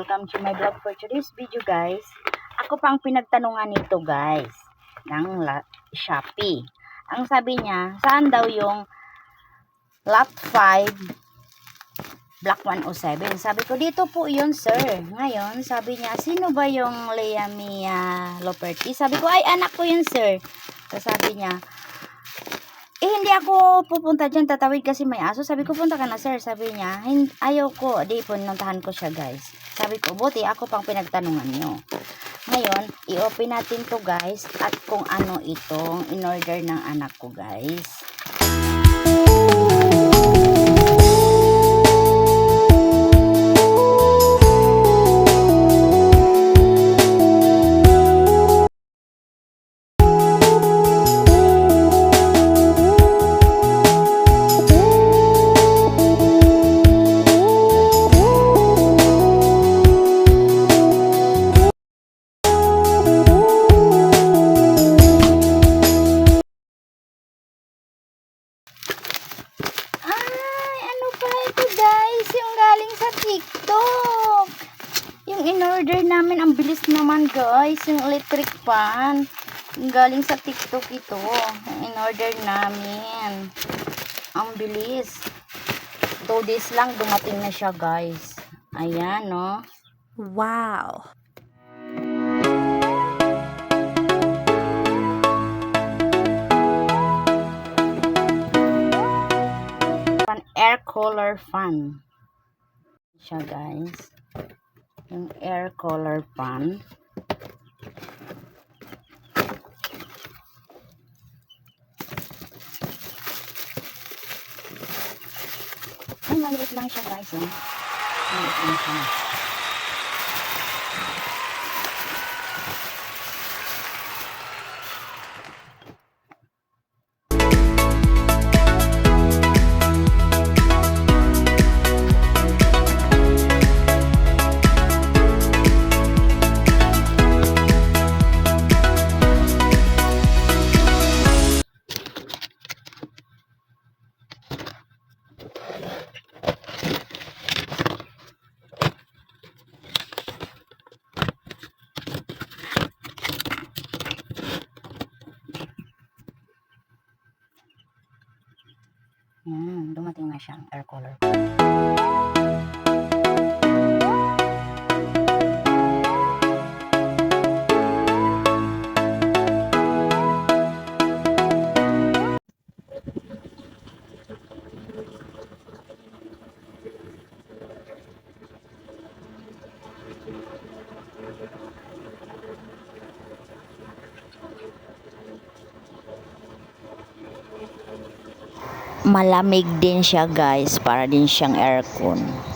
welcome to my vlog for today's video guys. Ako pa ang pinagtanungan nito guys ng Shopee. Ang sabi niya, saan daw yung lot 5 Black 107. Sabi ko, dito po yun, sir. Ngayon, sabi niya, sino ba yung Lea Mia Loperti? Sabi ko, ay, anak ko yun, sir. Tapos sabi niya, eh, hindi ako pupunta dyan, tatawid kasi may aso. Sabi ko, punta ka na, sir. Sabi niya, "Hin- ayaw ko. Di, pununtahan ko siya, guys. Sabi ko, buti, ako pang pinagtanungan nyo. Ngayon, i-open natin to, guys. At kung ano itong in-order ng anak ko, guys. TikTok. Yung in-order namin, ang bilis naman guys. Yung electric fan. Yung galing sa TikTok ito. In-order namin. Ang bilis. 2 days lang dumating na siya guys. Ayan no. Wow. Fan air cooler fan. Siya guys. Yung air cooler fan. Ay, maliit lang siya guys. Eh. Maliit lang siya. Hmm, dumating na siyang air cooler. Malamig din siya guys, para din siyang aircon.